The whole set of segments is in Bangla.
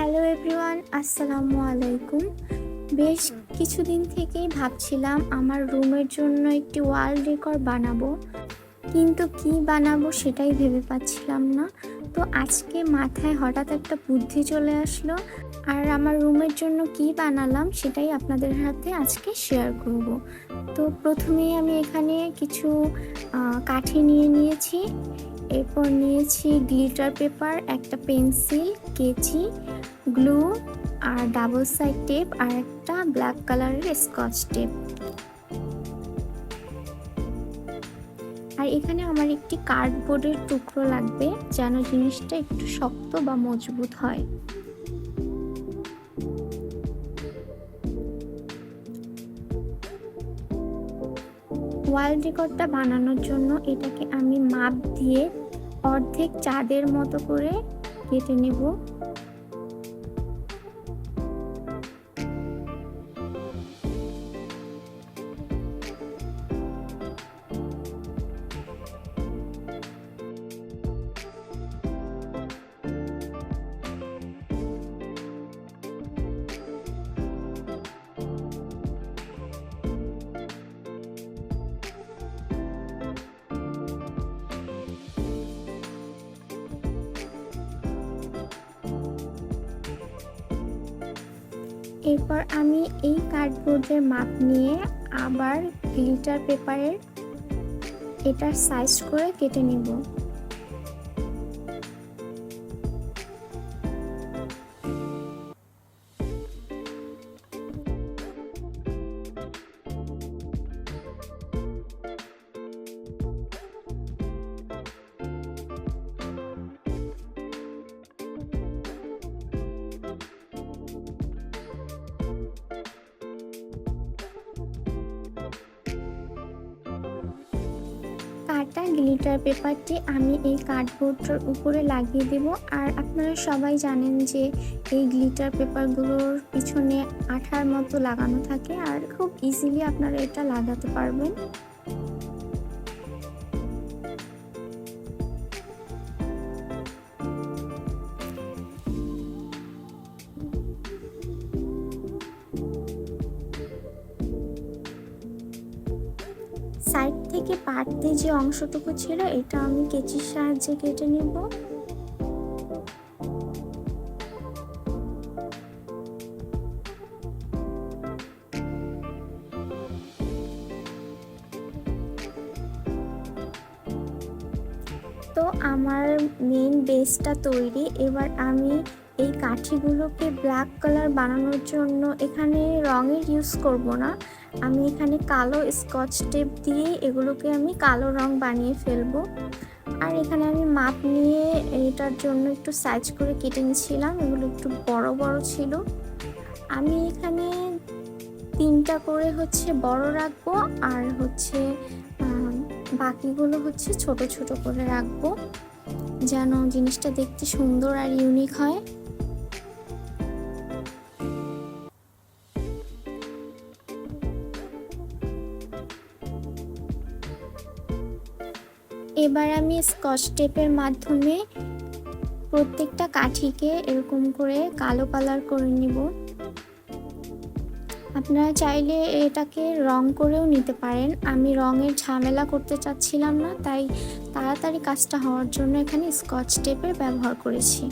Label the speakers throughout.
Speaker 1: হ্যালো এভরিওয়ান, আসসালামু আলাইকুম। বেশ কিছুদিন থেকেই ভাবছিলাম আমার রুমের জন্য একটি ওয়াল ডেকর বানাবো, কিন্তু কি বানাবো সেটাই ভেবে পাচ্ছিলাম না। তো আজকে মাথায় হঠাৎ একটা বুদ্ধি চলে আসলো, আর আমার রুমের জন্য কি বানালাম সেটাই আপনাদের সাথে আজকে শেয়ার করব। তো প্রথমেই আমি এখানে কিছু কাঠি নিয়ে নিয়েছি, এরপর নিয়েছি গ্লিটার পেপার একটা পেন্সিল কেচি গ্লু আর ডাবল সাইড টেপ, আর একটা ব্ল্যাক কালারের স্কচ টেপ। আর এখানে আমার একটি কার্ডবোর্ডের টুকরো লাগবে, যেন জিনিসটা একটু শক্ত বা মজবুত হয়। ওয়াল ডেকরটা বানানোর জন্য এটাকে আমি মাপ দিয়ে অর্ধেক চাঁদের মতো করে কেটে নেব। এরপর আমি এই কার্ডবোর্ডের মাপ নিয়ে আবার গ্লিটার পেপারের এটার সাইজ করে কেটে নেব। কাটা গ্লিটার পেপারটি আমি এই কার্ডবোর্ডটার উপরে লাগিয়ে দেব। আর আপনারা সবাই জানেন যে এই গ্লিটার পেপারগুলোর পিছনে আঠার মতো লাগানো থাকে আর খুব ইজিলি আপনারা এটা লাগাতে পারবেন। সাইড থেকে পাটতে যে অংশটুকু ছিল এটা আমি কেচির সাহায্যে কেটে নেব। বেসটা তৈরি। এবার আমি এই কাঠিগুলোকে ব্ল্যাক কালার বানানোর জন্য এখানে রঙের ইউজ করব না। আমি এখানে কালো স্কচ টেপ দিয়ে এগুলোকে আমি কালো রং বানিয়ে ফেলব। আর এখানে আমি মাপ নিয়ে এটার জন্য একটু সাইজ করে কেটে নিয়েছিলাম। এগুলো একটু বড় বড় ছিল। আমি এখানে তিনটা করে হচ্ছে বড় রাখব আর হচ্ছে বাকিগুলো হচ্ছে ছোট ছোট করে রাখব। যেন জিনিসটা দেখতে সুন্দর আর ইউনিক হয়। এবার আমি স্কচ টেপের মাধ্যমে প্রত্যেকটা কাঠিকে এরকম করে কালো কালার করে নিব। আপনারা চাইলে এটাকে রং করেও নিতে পারেন। আমি রঙের ঝামেলা করতে চাচ্ছিলাম না, তাই তাড়াতাড়ি কাজটা হওয়ার জন্য এখানে স্কচ টেপের ব্যবহার করেছি।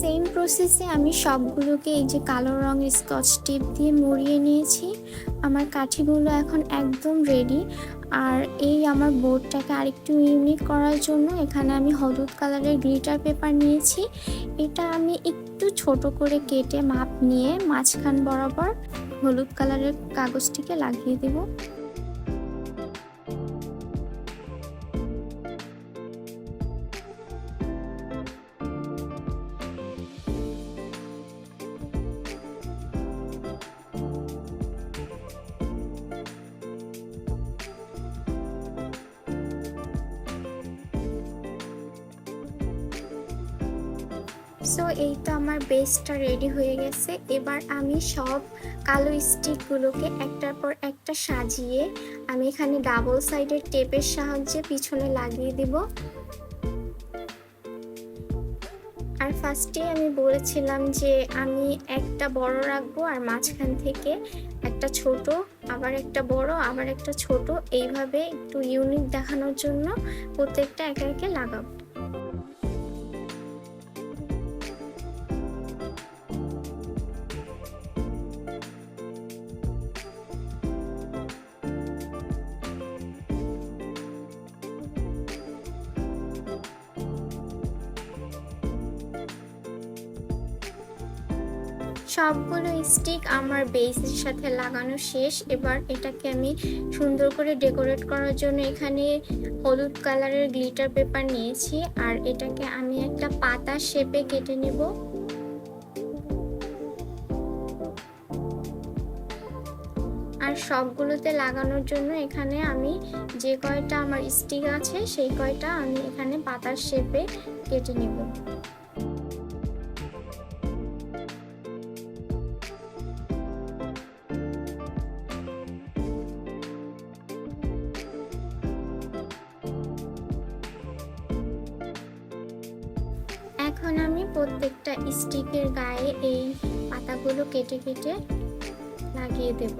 Speaker 1: সেম প্রসেসে আমি সবগুলোকে এই যে কালো রঙের স্কচ টেপ দিয়ে মুড়িয়ে নিয়েছি। আমার কাঠিগুলো এখন একদম রেডি আর এই আমার বোর্ডটাকে আরেকটু ইউনিক করার জন্য এখানে আমি হলুদ কালারের গ্লিটার পেপার নিয়েছি। এটা আমি একটু ছোট করে কেটে মাপ নিয়ে মাঝখান বরাবর হলুদ কালারের কাগজটিকে লাগিয়ে দেবো। সো এই তো আমার বেসটা রেডি হয়ে গেছে। এবার আমি সব কালো স্টিকগুলোকে একটার পর একটা সাজিয়ে আমি এখানে ডাবল সাইডের টেপের সাহায্যে পিছনে লাগিয়ে দিব। আর ফার্স্টে আমি বলেছিলাম যে আমি একটা বড় রাখব আর মাঝখান থেকে একটা ছোট, আবার একটা বড়, আবার একটা ছোট। এইভাবে একটু ইউনিক দেখানোর জন্য প্রত্যেকটা একে একে লাগাবো। সবগুলো স্টিক আমার বেসের সাথে লাগানো শেষ। এবার এটাকে আমি সুন্দর করে ডেকোরেট করার জন্য এখানে হলুদ কালারের গ্লিটার পেপার নিয়েছি। আর এটাকে আমি একটা পাতা শেপে কেটে নেব। আর সবগুলোতে লাগানোর জন্য এখানে আমি যে কয়টা আমার স্টিক আছে, সেই কয়টা আমি এখানে পাতার শেপে কেটে নেব। এখন আমি প্রত্যেকটা স্টিকের গায়ে এই পাতাগুলো কেটে কেটে লাগিয়ে দেব।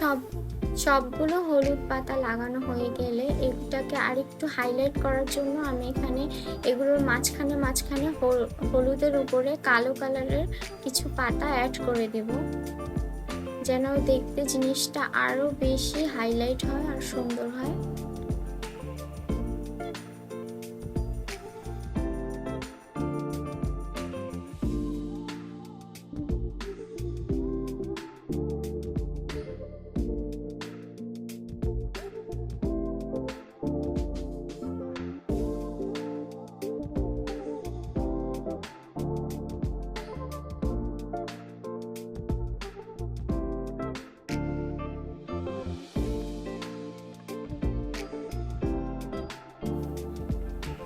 Speaker 1: সব, সবগুলো হলুদ পাতা লাগানো হয়ে গেলে এটাকে আরেকটু হাইলাইট করার জন্য আমি এখানে এগুলোর মাঝখানে মাঝখানে হলুদের উপরে কালো কালারের কিছু পাতা অ্যাড করে দেব। যেন দেখতে জিনিসটা আরও বেশি হাইলাইট হয় আর সুন্দর হয়।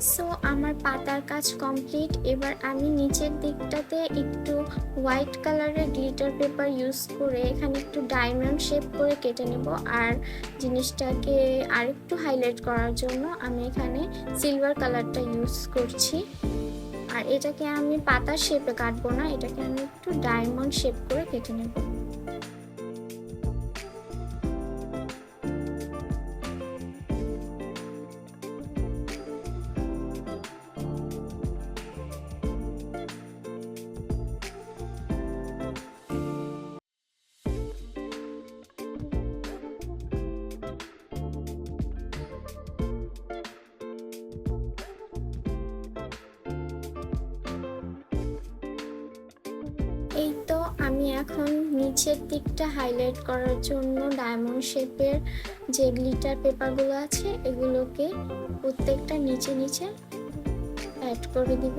Speaker 1: সো আমার পাতার কাজ কমপ্লিট এবার আমি নিচের দিকটাতে একটু হোয়াইট কালারের গ্লিটার পেপার ইউজ করে এখানে একটু ডায়মন্ড শেপ করে কেটে নেব। আর জিনিসটাকে আরেকটু হাইলাইট করার জন্য আমি এখানে সিলভার কালারটা ইউজ করছি। আর এটাকে আমি পাতার শেপে কাটবো না, এটাকে আমি একটু ডায়মন্ড শেপ করে কেটে নেব। এই তো আমি এখন নিচের দিকটা হাইলাইট করার জন্য ডায়মন্ড শেপের যে গ্লিটার পেপারগুলো আছে, এগুলোকে প্রত্যেকটা নিচে নিচে অ্যাড করে দিব।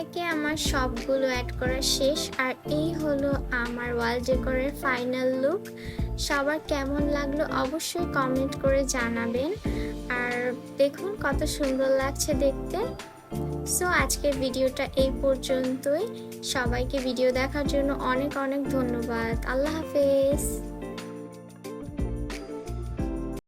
Speaker 1: একে আমার সবগুলো অ্যাড করা শেষ। আর এই হলো আমার ওয়াল ডেকোরের ফাইনাল লুক সবার কেমন লাগল অবশ্যই কমেন্ট করে জানাবেন। আর দেখুন কত সুন্দর লাগছে দেখতে। সো আজকের ভিডিওটা এই পর্যন্তই। সবাইকে ভিডিও দেখার জন্য অনেক অনেক ধন্যবাদ। আল্লাহ হাফেজ।